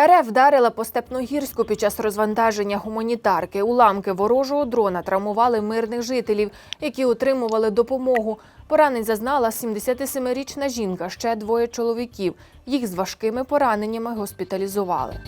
РФ вдарила по Степногірську під час розвантаження гуманітарки. Уламки ворожого дрона травмували мирних жителів, які отримували допомогу. Поранень зазнала 77-річна жінка, ще двоє чоловіків. Їх з важкими пораненнями госпіталізували.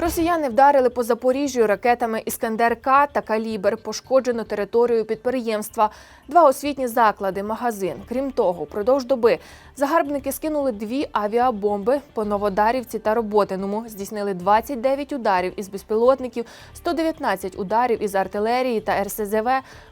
Росіяни вдарили по Запоріжжю ракетами Іскандер-К та Калібр. Пошкоджено територію підприємства, два освітні заклади, магазин. Крім того, впродовж доби загарбники скинули дві авіабомби по Новодарівці та Роботиному. Здійснили 29 ударів із безпілотників, 119 ударів із артилерії та РСЗВ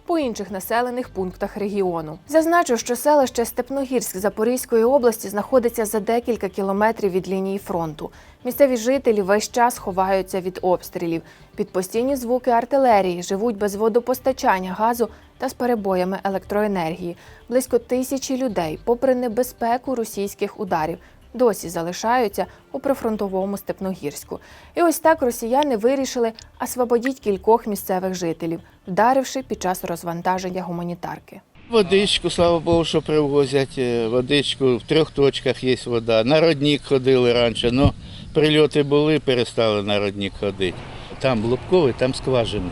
по інших населених пунктах регіону. Зазначу, що селище Степногірськ Запорізької області знаходиться за декілька кілометрів від лінії фронту. Місцеві жителі весь час ховаються від обстрілів. Під постійні звуки артилерії живуть без водопостачання, газу та з перебоями електроенергії. Близько тисячі людей, попри небезпеку російських ударів, досі залишаються у прифронтовому Степногірську. І ось так росіяни вирішили освободіть кількох місцевих жителів, вдаривши під час розвантаження гуманітарки. Водичку, слава Богу, що привозять. е, Водичку в трьох точках є вода. На родник ходили раніше, але прильоти були, перестали на родник ходити. Там Лубковий, там скважини.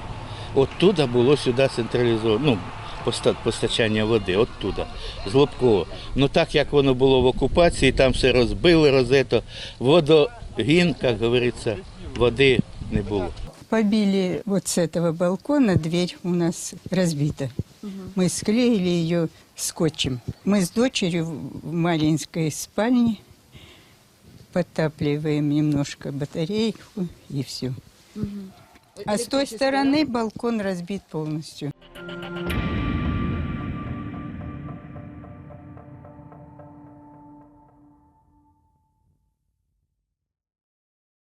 Оттуда було сюди централізовано. Ну, поста- постачання води, оттуда, з Лобкового. Ну так як воно було в окупації, там все розбили, розето. Водогін, як говориться, води не було. Побили вот с этого балкона, дверь у нас разбита. Мы склеили ее скотчем. Мы с дочерью в маленькой спальне подтапливаем немножко батарейку и все. А с той стороны балкон разбит полностью.